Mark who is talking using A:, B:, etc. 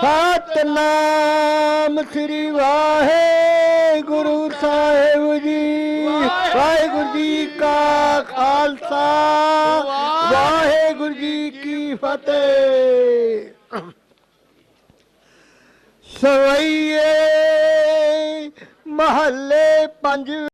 A: ਸਤਨਾਮ ਸ੍ਰੀ ਵਾਹਿਗੁਰੂ ਸਾਹਿਬ ਜੀ। ਵਾਹਿਗੁਰੂ ਜੀ ਕਾ ਖਾਲਸਾ। ਵਾਹਿਗੁਰੂ ਜੀ ਕੀ ਫਤਿਹ। ਸਵਈਏ ਮਹੱਲੇ ਪੰਜ